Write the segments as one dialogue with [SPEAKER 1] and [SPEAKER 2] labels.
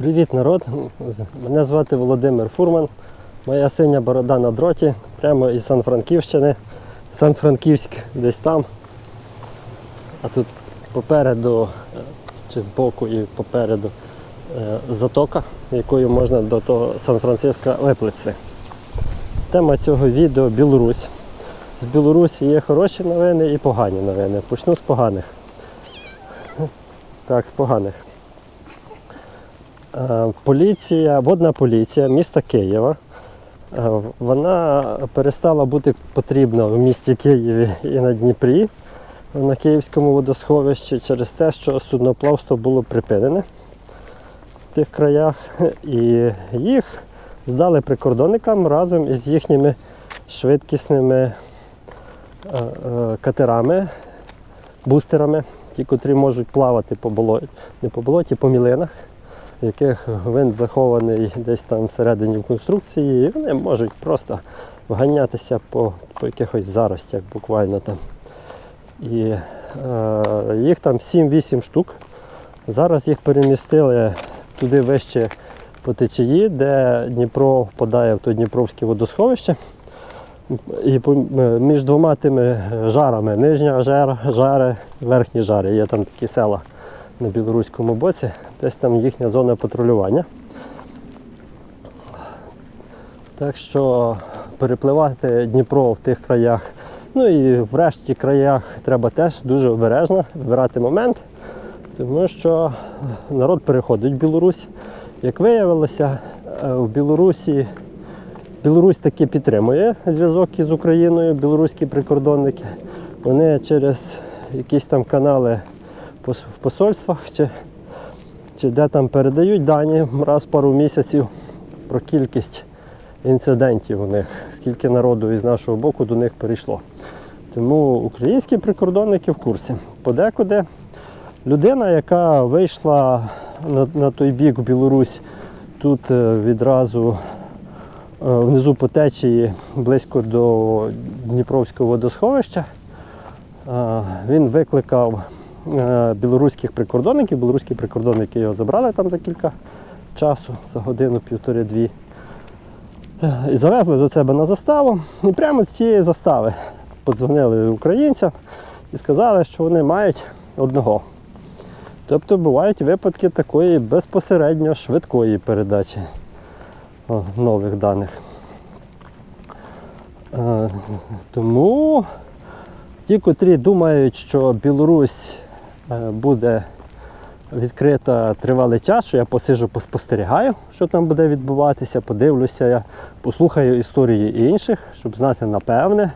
[SPEAKER 1] Привіт, народ! Мене звати Володимир Фурман. Моя синя борода на дроті, прямо із Сан-Франківщини. Сан-Франківськ десь там. А тут попереду е, чи збоку і попереду е, затока, якою можна до того Сан-Франциска виплитися. Тема цього відео Білорусь. З Білорусі є хороші новини і погані новини. Почну з поганих. Так, з поганих. Е, Поліція, водна поліція міста Києва. е, Вона перестала бути потрібна в місті Києві і на Дніпрі на Київському водосховищі через те, що судноплавство було припинене в тих краях, і їх здали прикордонникам разом із їхніми швидкісними е, катерами, бустерами, ті, котрі можуть плавати по болоті, не по болоті, по мілинах яких гвинт захований десь там всередині в конструкції, і вони можуть просто вганятися по, по якихось заростях буквально там. І е, їх там 7-8 штук. Зараз їх перемістили туди вище по течії, де Дніпро впадає в то Дніпровське водосховище. І е, між двома тими жарами, нижня жара, жари, верхні жари. Є там такі села на білоруському боці, десь там їхня зона патрулювання. Так що перепливати Дніпро в тих краях, ну і в решті краях треба теж дуже обережно вибирати момент, тому що народ переходить в Білорусь. Як виявилося, е, в Білорусі Білорусь таки підтримує зв'язок із Україною, білоруські прикордонники. Вони через якісь там канали в посольствах чи, чи де там передають дані раз в пару місяців про кількість інцидентів у них, скільки народу із нашого боку до них перейшло. Тому українські прикордонники в курсі. Подекуди людина, яка вийшла на, на той бік в Білорусь, тут е, відразу е, внизу по течії близько до Дніпровського водосховища. Е, Він викликав білоруських прикордонників. Білоруські прикордонники його забрали там за кілька часу, за годину, півтори-дві. Е, І завезли до себе на заставу. І прямо з цієї застави подзвонили українцям і сказали, що вони мають одного. Тобто бувають випадки такої безпосередньо швидкої передачі нових даних. Е, Тому ті, котрі думають, що Білорусь е, буде відкрита тривалий час, що я посиджу, поспостерігаю, що там буде відбуватися, подивлюся, я послухаю історії інших, щоб знати напевне,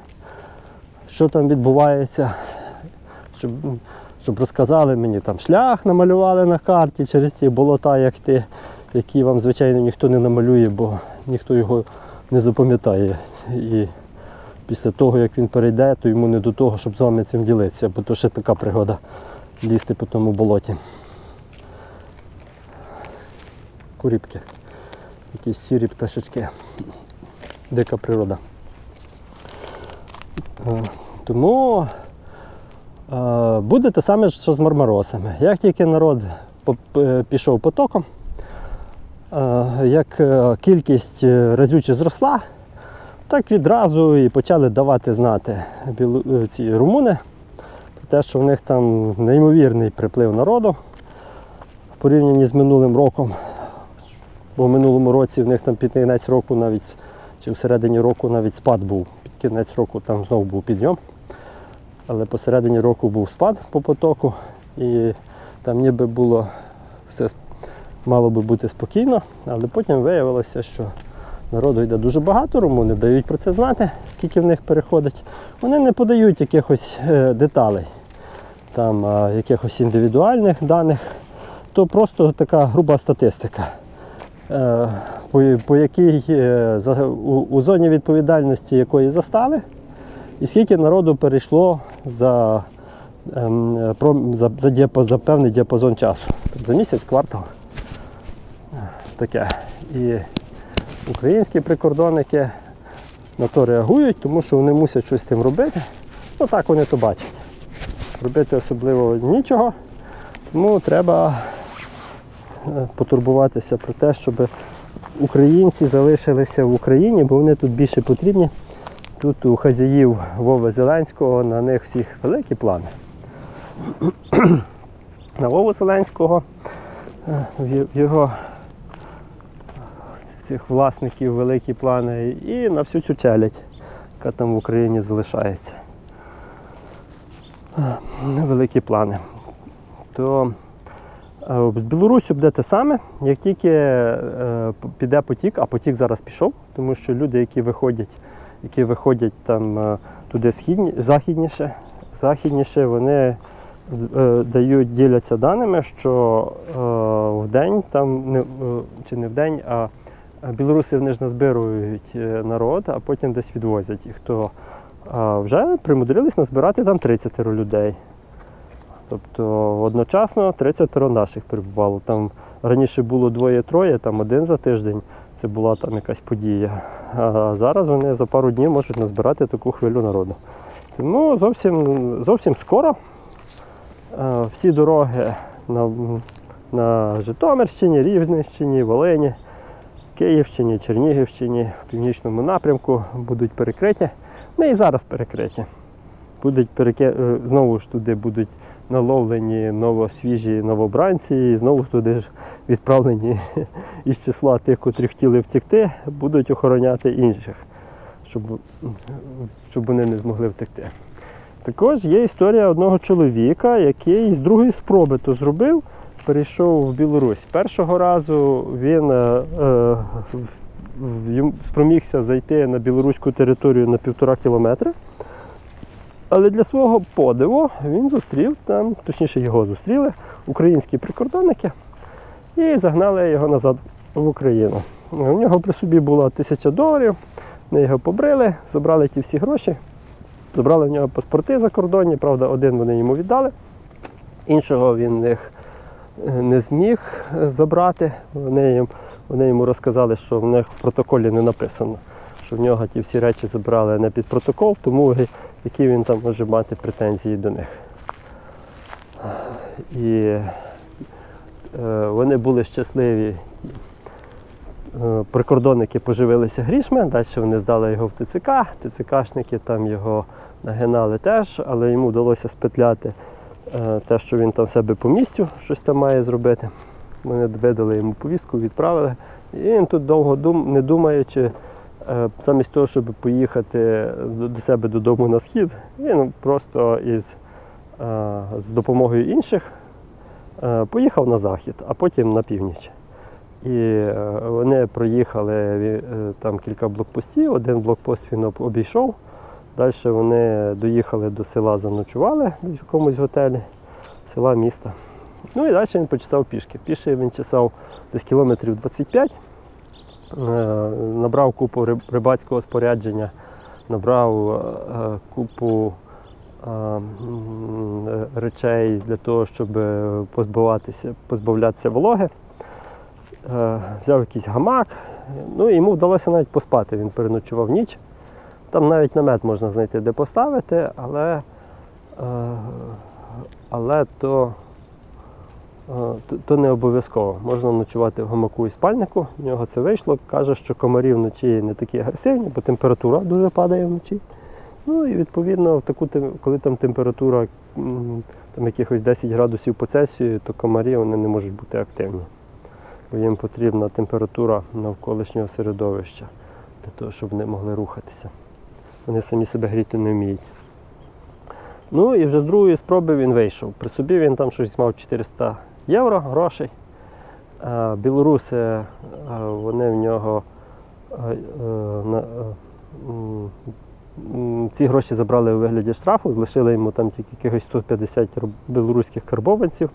[SPEAKER 1] що там відбувається, щоб, щоб розказали мені там шлях, намалювали на карті через ті болота, як ти, які вам, звичайно, ніхто не намалює, бо ніхто його не запам'ятає. І після того, як він перейде, то йому не до того, щоб з вами цим ділитися, бо то ще така пригода лізти по тому болоті. Куріпки. Якісь сірі пташечки. Дика природа. Е, Тому е, буде те саме, що з мармаросами. Як тільки народ е, пішов потоком, як кількість разюче зросла, так відразу і почали давати знати ці румуни те, що в них там неймовірний приплив народу в порівнянні з минулим роком. Бо в минулому році в них там під кінець року навіть чи в середині року навіть спад був. Під кінець року там знову був підйом. Але посередині року був спад по потоку і там ніби було все мало би бути спокійно, але потім виявилося, що народу йде дуже багато, румуни дають про це знати, скільки в них переходить. Вони не подають якихось е, деталей, там, якихось індивідуальних даних, то просто така груба статистика. Е, по, по якій е, у, у зоні відповідальності якої застави, і скільки народу перейшло за, ем, за, за, діапа- за певний діапазон часу. Тобто за місяць, квартал. Е, Таке. І українські прикордонники на то реагують, тому що вони мусять щось з тим робити. Ну так вони то бачать. Робити особливо нічого, тому треба е, потурбуватися про те, щоб українці залишилися в Україні, бо вони тут більше потрібні. Тут у хазяїв Вови Зеленського на них всіх великі плани. На Вову Зеленського е, його цих власників великі плани і на всю цю челядь, яка там в Україні залишається. Е, Великі плани. То е, з Білорусі буде те саме, як тільки е, піде потік, а потік зараз пішов, тому що люди, які виходять, які виходять там е, туди східні, західніше, західніше, вони е, дають, діляться даними, що е, в день там не, е, чи не в день, а білоруси вони ж назбирують е, народ, а потім десь відвозять їх. То вже примудрились назбирати там 30 людей. Тобто одночасно 30 наших перебувало. Там раніше було двоє-троє, там один за тиждень. Це була там якась подія. А зараз вони за пару днів можуть назбирати таку хвилю народу. Тому зовсім, зовсім скоро е, всі дороги на, на Житомирщині, Рівненщині, Волині, Київщині, Чернігівщині, в північному напрямку будуть перекриті. Ну і зараз перекриті. Будуть переки... е, Знову ж туди будуть наловлені новосвіжі новобранці, і знову туди ж відправлені із числа тих, котрі хотіли втекти, будуть охороняти інших, щоб, щоб вони не змогли втекти. Також є історія одного чоловіка, який з другої спроби то зробив, перейшов в Білорусь. Першого разу він е, е, спромігся зайти на білоруську територію на півтора кілометри. Але для свого подиву він зустрів там, точніше його зустріли, українські прикордонники і загнали його назад в Україну. У нього при собі було тисяча доларів, вони його побрили, забрали ті всі гроші, забрали в нього паспорти закордонні, правда, один вони йому віддали, іншого він них е, не зміг забрати. Вони, їм, вони йому розказали, що в них в протоколі не написано, що в нього ті всі речі забрали не під протокол, тому які він там може мати претензії до них. І е, вони були щасливі. Е, Прикордонники поживилися грішми, далі вони здали його в ТЦК, ТЦКшники там його нагинали теж, але йому вдалося спетляти е, те, що він там себе по місцю щось там має зробити. Вони видали йому повістку, відправили. І він тут довго дум, не думаючи, е, замість того, щоб поїхати до себе додому на схід, він просто із, е, з допомогою інших е, поїхав на захід, а потім на північ. І вони проїхали там кілька блокпостів, один блокпост він обійшов. Далі вони доїхали до села, заночували в якомусь готелі, села міста. Ну і далі він почесав пішки. Пішки він чесав десь кілометрів 25, е, набрав купу рибацького спорядження, набрав е, купу е, е, речей для того, щоб позбаватися, позбавлятися вологи. Взяв якийсь гамак, ну і йому вдалося навіть поспати. Він переночував ніч. Там навіть намет можна знайти, де поставити, але, але то, то, не обов'язково. Можна ночувати в гамаку і спальнику. В нього це вийшло. Каже, що комарі вночі не такі агресивні, бо температура дуже падає вночі. Ну і відповідно, в таку, коли там температура там, якихось 10 градусів по Цельсію, то комарі вони не можуть бути активні. Бо їм потрібна температура навколишнього середовища для того, щоб вони могли рухатися. Вони самі себе гріти не вміють. Ну і вже з другої спроби він вийшов. При собі він там щось мав 400 євро грошей. Білоруси, е, вони в нього е, е, ці гроші забрали у вигляді штрафу, залишили йому там тільки якихось 150 білоруських карбованців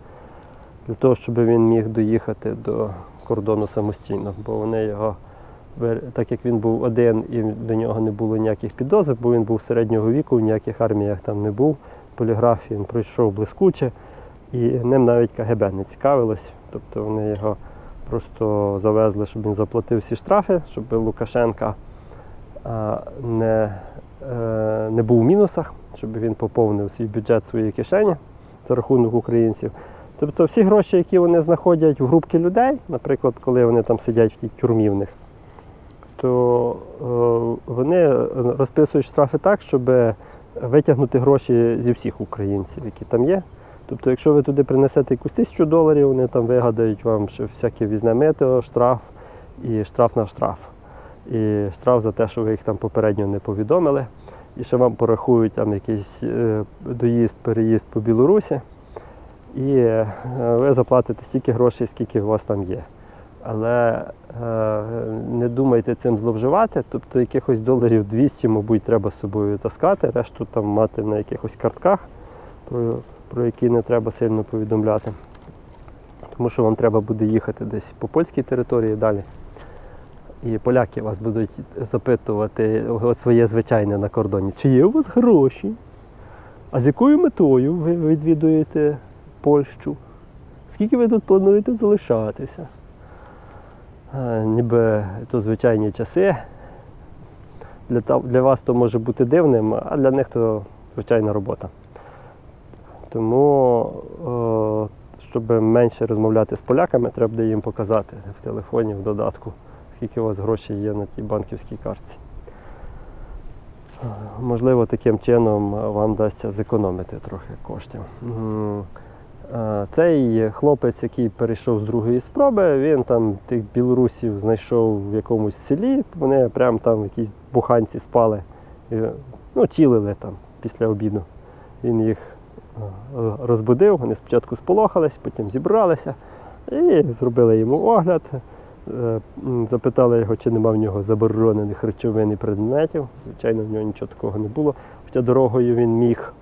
[SPEAKER 1] для того, щоб він міг доїхати до кордону самостійно, бо вони його так як він був один і до нього не було ніяких підозр, бо він був середнього віку, в ніяких арміях там не був. Поліграфії він пройшов блискуче, і ним навіть КГБ не цікавилось. Тобто вони його просто завезли, щоб він заплатив всі штрафи, щоб Лукашенка не, е, не був в мінусах, щоб він поповнив свій бюджет своєї кишені за рахунок українців. Тобто всі гроші, які вони знаходять в групки людей, наприклад, коли вони там сидять в тій тюрмі в них, то е, вони розписують штрафи так, щоб витягнути гроші зі всіх українців, які там є. Тобто, якщо ви туди принесете якусь тисячу доларів, вони там вигадають вам що всяке візне мито, штраф і штраф на штраф. І штраф за те, що ви їх там попередньо не повідомили. І ще вам порахують там якийсь е, доїзд, переїзд по Білорусі. І е, ви заплатите стільки грошей, скільки у вас там є. Але е, не думайте цим зловживати, тобто якихось доларів 200, мабуть, треба з собою таскати, решту там мати на якихось картках, про, які не треба сильно повідомляти. Тому що вам треба буде їхати десь по польській території далі. І поляки вас будуть запитувати от своє звичайне на кордоні, чи є у вас гроші? А з якою метою ви відвідуєте Польщу? Скільки ви тут плануєте залишатися? Е, Ніби то звичайні часи. Для, для вас то може бути дивним, а для них то звичайна робота. Тому, е, щоб менше розмовляти з поляками, треба буде їм показати в телефоні, в додатку, скільки у вас грошей є на тій банківській картці. Е, Можливо, таким чином вам вдасться зекономити трохи коштів. Е, Цей хлопець, який перейшов з другої спроби, він там тих білорусів знайшов в якомусь селі. Вони прямо там в якійсь буханці спали, ну, цілили там після обіду. Він їх розбудив, вони спочатку сполохались, потім зібралися і зробили йому огляд. Е, Запитали його, чи нема в нього заборонених речовин і предметів. Звичайно, в нього нічого такого не було. Хоча дорогою він міг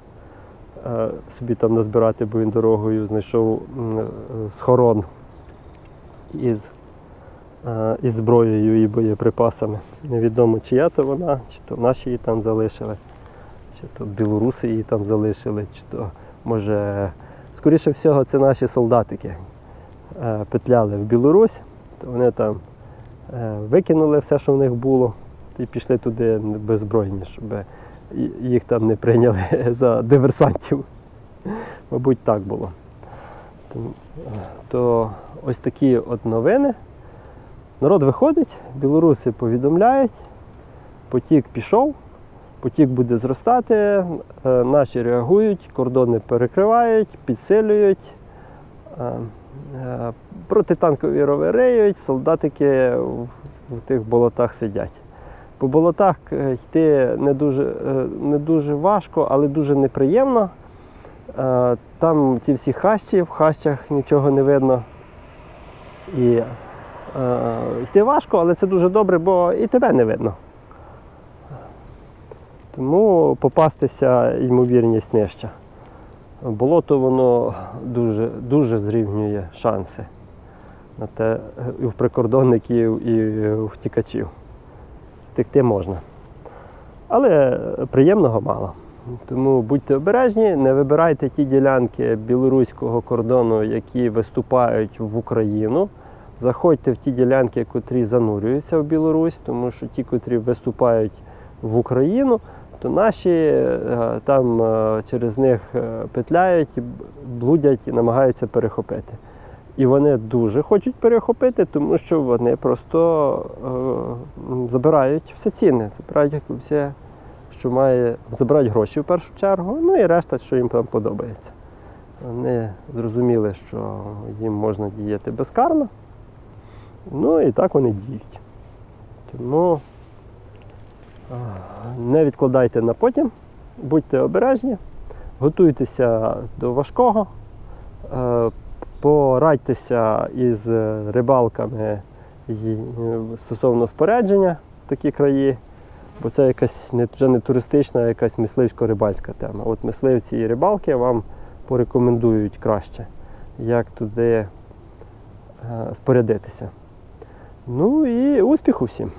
[SPEAKER 1] е, собі там назбирати, бо він дорогою знайшов е, схорон із, із зброєю і боєприпасами. Невідомо, чия то вона, чи то наші її там залишили, чи то білоруси її там залишили, чи то може. Скоріше всього, це наші солдатики е, петляли в Білорусь, то вони там е, викинули все, що в них було, і пішли туди беззбройні, щоб їх там не прийняли за диверсантів. Мабуть, так було. То, то ось такі от новини. Народ виходить, білоруси повідомляють, потік пішов, потік буде зростати, е, наші реагують, кордони перекривають, підсилюють. е, е, Протитанкові рови солдатики в, тих болотах сидять. По болотах йти не дуже, не дуже важко, але дуже неприємно. Там ці всі хащі, в хащах нічого не видно. І е, йти важко, але це дуже добре, бо і тебе не видно. Тому попастися ймовірність нижча. Болото воно дуже, дуже зрівнює шанси на те і в прикордонників, і в втікачів. Втекти можна. Але приємного мало. Тому будьте обережні, не вибирайте ті ділянки білоруського кордону, які виступають в Україну. Заходьте в ті ділянки, котрі занурюються в Білорусь, тому що ті, котрі виступають в Україну, то наші е, там е, через них е, петляють, блудять і намагаються перехопити. І вони дуже хочуть перехопити, тому що вони просто е, забирають все цінне, забирають все, що має, забирають гроші в першу чергу, ну і решта, що їм там подобається. Вони зрозуміли, що їм можна діяти безкарно. Ну і так вони діють. Тому не відкладайте на потім, будьте обережні, готуйтеся до важкого, е, порадьтеся із рибалками е, стосовно спорядження в такі краї, бо це якась вже не туристична, а якась мисливсько-рибальська тема. От мисливці і рибалки вам порекомендують краще, як туди е, спорядитися. Ну і успіху всім!